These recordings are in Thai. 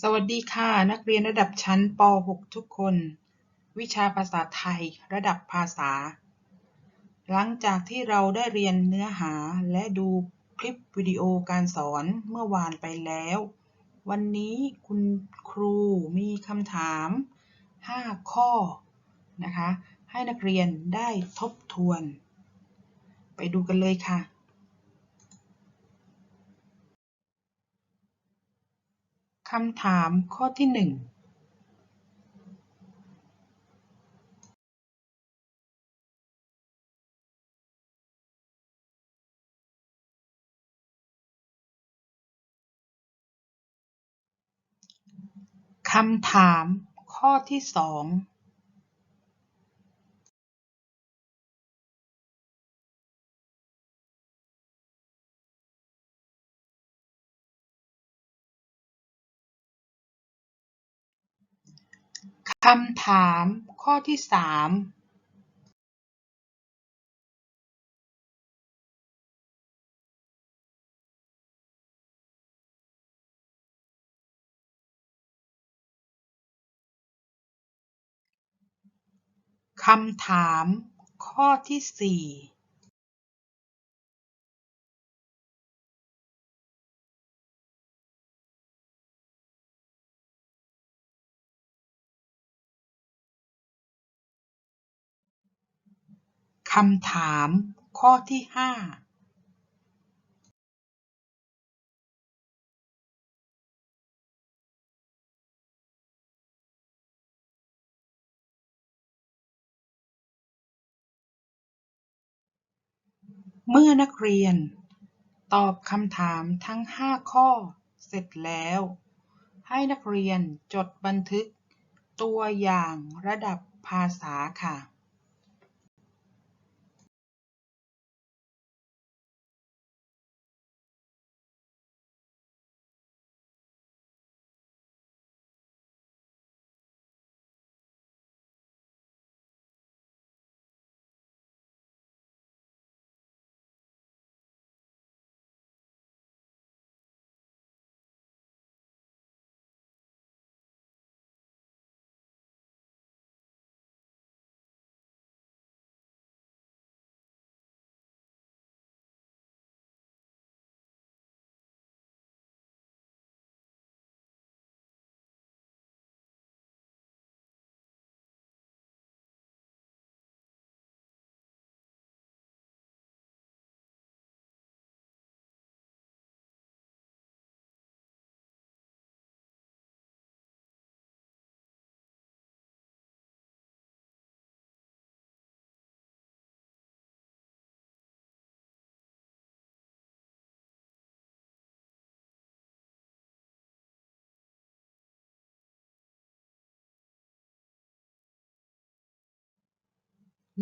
สวัสดีค่ะ นักเรียนระดับชั้นป .6 ทุกคน วิชาภาษาไทย ระดับภาษา หลังจากที่เราได้เรียนเนื้อหาและดูคลิปวิดีโอการสอนเมื่อวานไปแล้ว วันนี้คุณครูมีคำถาม 5 ข้อนะคะ ให้นักเรียนได้ทบทวน ไปดูกันเลยค่ะ คำถามข้อที่หนึ่งคำถามข้อที่สอง คำถามข้อที่สามคำถามข้อที่สี่ คำถามข้อที่ห้าเมื่อนักเรียน ตอบคำถามทั้ง 5 ข้อ เสร็จแล้ว ให้นักเรียนจดบันทึกตัวอย่างระดับภาษาค่ะ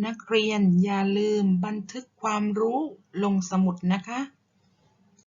นักเรียนอย่าลืมบันทึกความรู้ลงสมุดนะคะ